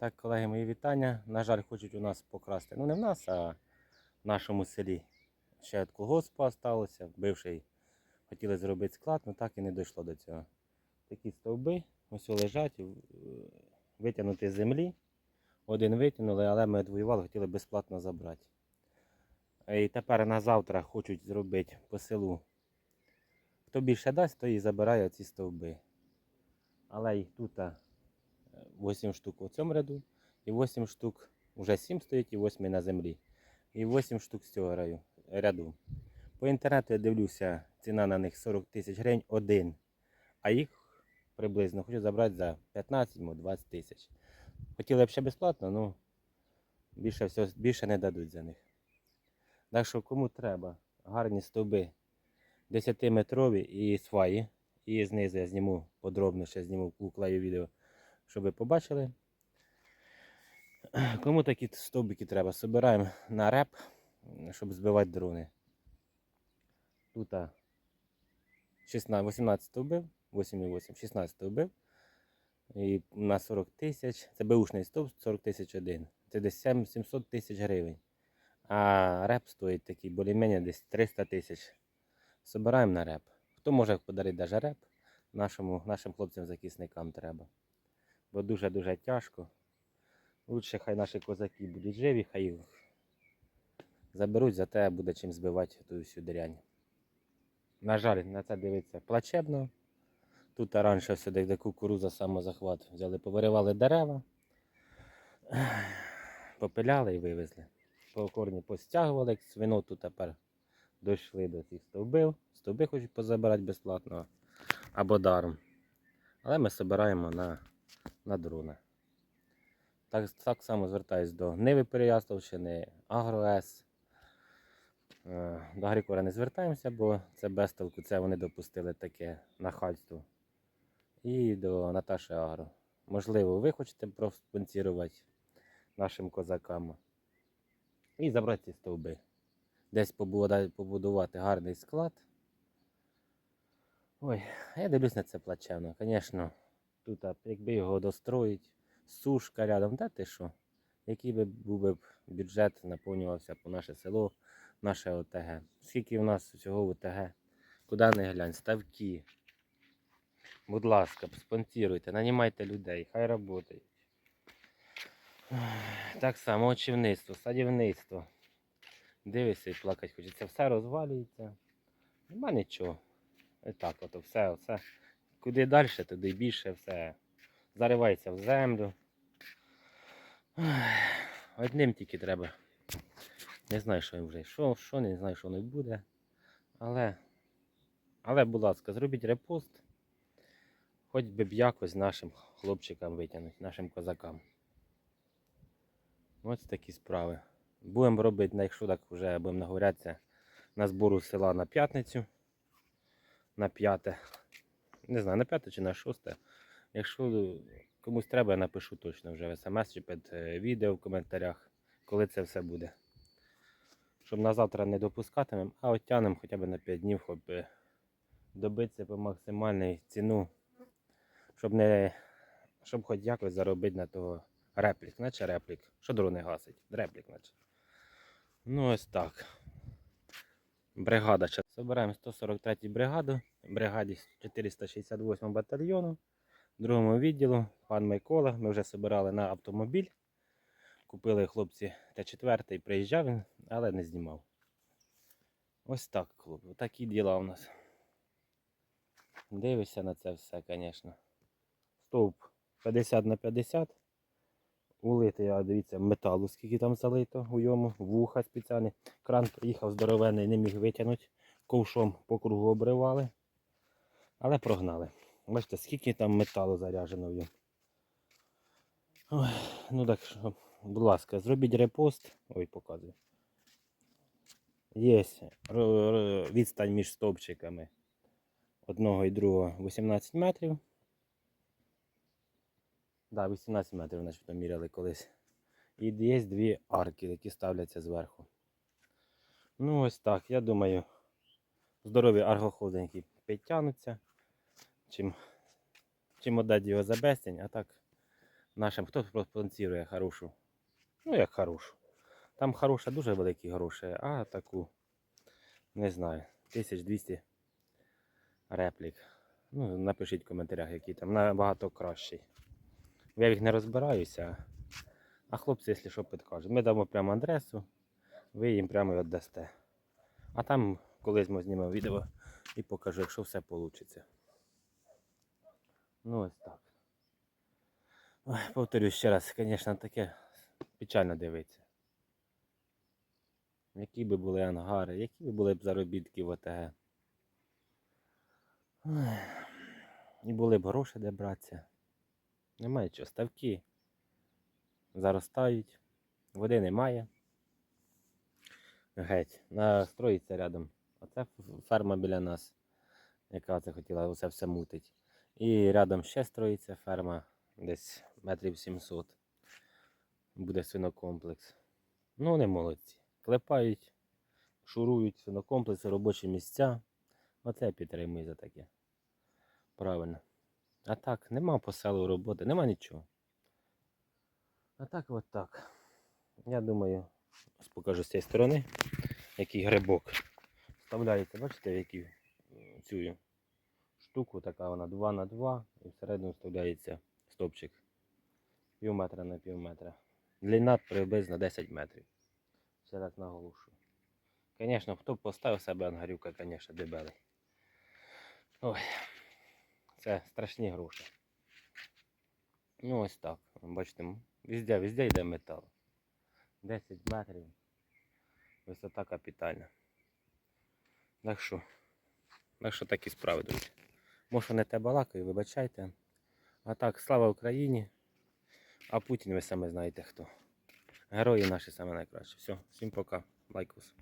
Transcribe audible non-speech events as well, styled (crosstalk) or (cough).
Так, колеги, мої вітання. На жаль, хочуть у нас покрасти. Ну не в нас, а в нашому селі. Ще від колгоспу залишилося. Бивший хотіли зробити склад, але так і не дійшло до цього. Такі стовби ось лежать, витягнути з землі. Один витягнули, але ми відвоювали, хотіли безплатно забрати. І тепер на завтра хочуть зробити по селу. Хто більше дасть, той і забирає ці стовби. Але їх тут 8 штук у цьому ряду, і 8 штук, вже 7 стоїть і 8 на землі. І 8 штук з цього ряду. По інтернету я дивлюся, ціна на них 40 тисяч гривень один. А їх приблизно хочу забрати за 15-20 тисяч. Хотіли б ще безплатно, але більше, всього, більше не дадуть за них. Так що кому треба гарні стовби 10-метрові і сваї. І знизу я зніму подробно, ще зніму уклею відео, щоб ви побачили. (clears throat) Кому такі стовбики треба? Собираємо на реп, щоб збивати дрони. Тут 16, 18 стовбив, 8,8, 16 стовбив. І на 40 тисяч. Це беушний стовп 40 тисяч один. Це десь 700 тисяч гривень. А реп стоїть такий більш-менш десь 300 тисяч. Собираємо на реп. Хто може подарити навіть реп, нашому, нашим хлопцям-захисникам треба. Бо дуже-дуже тяжко. Лучше хай наші козаки будуть живі, хай їх заберуть, зате буде чим збивати ту всю дрянь. На жаль, на це дивиться плачебно. Тут раніше сюди, де кукуруза самозахват, взяли, повиривали дерева, попиляли і вивезли. По корні постягували, свино тут тепер дійшли до цих стовбів. Стовби хочуть позабирати безплатно або даром. Але ми збираємо на, на дрона. Так, так само звертаюсь до Ниви Переяславщини, Агроес. Е, До Агрікора не звертаємося, бо це безтолку, це вони допустили таке нахальство. І до Наташі Агро. Можливо, ви хочете проспонсірувати нашим козакам. І забрати ці стовби. Десь побудувати гарний склад. Ой, я дивлюсь на це плачевно. Звісно, тут, якби його достроїть, сушка рядом, та ти що? Який би був би бюджет, наповнювався по наше село, наше ОТГ. Скільки в нас всього в ОТГ? Куди не глянь, ставки. Будь ласка, спонсіруйте, нанімайте людей, хай працюють. Так само очівництво, садівництво. Дивишся і плакати хочеться. Все розвалюється. Нема нічого. І так, ото все, оце. Куди далі, туди більше все заривається в землю. Одним тільки треба. Не знаю, що їм вже що, що не знаю, що не буде. Але, але, будь ласка, зробіть репост. Хоч би б якось нашим хлопчикам витягнути, нашим козакам. Ось такі справи. Будемо робити, якщо так вже будемо наговорятися, на збору села на п'ятницю. На п'яте. Не знаю, на п'яте чи на шосте. Якщо комусь треба, я напишу точно вже в смс чи під е, відео в коментарях, коли це все буде. Щоб на завтра не допускатимемо, а оттянемо хоча б на 5 днів, щоб е, добитися по максимальній ціну, щоб не щоб хоч якось заробити на того реплік, наче реплік. Що дрони гасить? Реплік, наче. Ну ось так. Бригада. Собираємо 143 бригаду, бригаді 468 батальйону, другому відділу, пан Микола. Ми вже збирали на автомобіль. Купили хлопці Т4, приїжджав він, але не знімав. Ось так, хлопці, такі діла у нас. Дивишся на це все, звісно. Стовп 50 на 50. Улитий, а дивіться, металу, скільки там залито у йому, вуха спеціальні. Кран приїхав здоровений, не міг витягнути. Ковшом по кругу обривали. Але прогнали. Бачите, скільки там металу заряджено в ньому. Ой, ну так що, будь ласка, зробіть репост. Ой, показую. Є відстань між стовпчиками одного і другого 18 метрів. Да, 18 метрів, начебто міряли колись. І є дві арки, які ставляться зверху. Ну ось так, я думаю, здорові аргоходинки підтягнуться. Чим, чим отдати його за безцінь, а так нашим, хто спонсорує хорошу. Ну, як хорошу. Там хороша, дуже великі гроші, а таку, не знаю, 1200 реплік. Ну, напишіть в коментарях, які там набагато кращий. Я їх не розбираюся. А хлопці, якщо що, підкажуть. Ми дамо прямо адресу, ви їм прямо віддасте. А там колись ми знімемо відео і покажу, якщо все вийде. Ну ось так. Ой, повторюсь ще раз, звісно, таке печально дивиться. Які би були ангари, які би були б заробітки в ОТГ. І були б гроші де братися. Немає чого, ставки заростають, води немає. Геть, настроїться рядом. Оце ферма біля нас, яка це хотіла усе все мутить. І рядом ще строїться ферма, десь метрів 700. Буде свинокомплекс. Ну, вони молодці. Клепають, шурують свинокомплекси, робочі місця. Оце я підтримую за таке. Правильно. А так, нема по селу роботи, нема нічого. А так от так. Я думаю, ось покажу з цієї сторони, який грибок. Вставляється, бачите, в цю штуку, така вона 2 на 2 і всередину вставляється стопчик. Пів метра на пів метра. Длина приблизно 10 метрів. Ще раз наголошую. Звісно, хто б поставив себе ангарюка, звісно, дебелий. Ой, це страшні гроші. Ну ось так. Бачите, везде, везде йде метал. 10 метрів. Висота капітальна. Так що, так що такі справи, друзі. Може не те балакаю, вибачайте. А так, слава Україні. А Путін ви саме знаєте хто. Герої наші саме найкращі. Все, всім пока. Лайкус.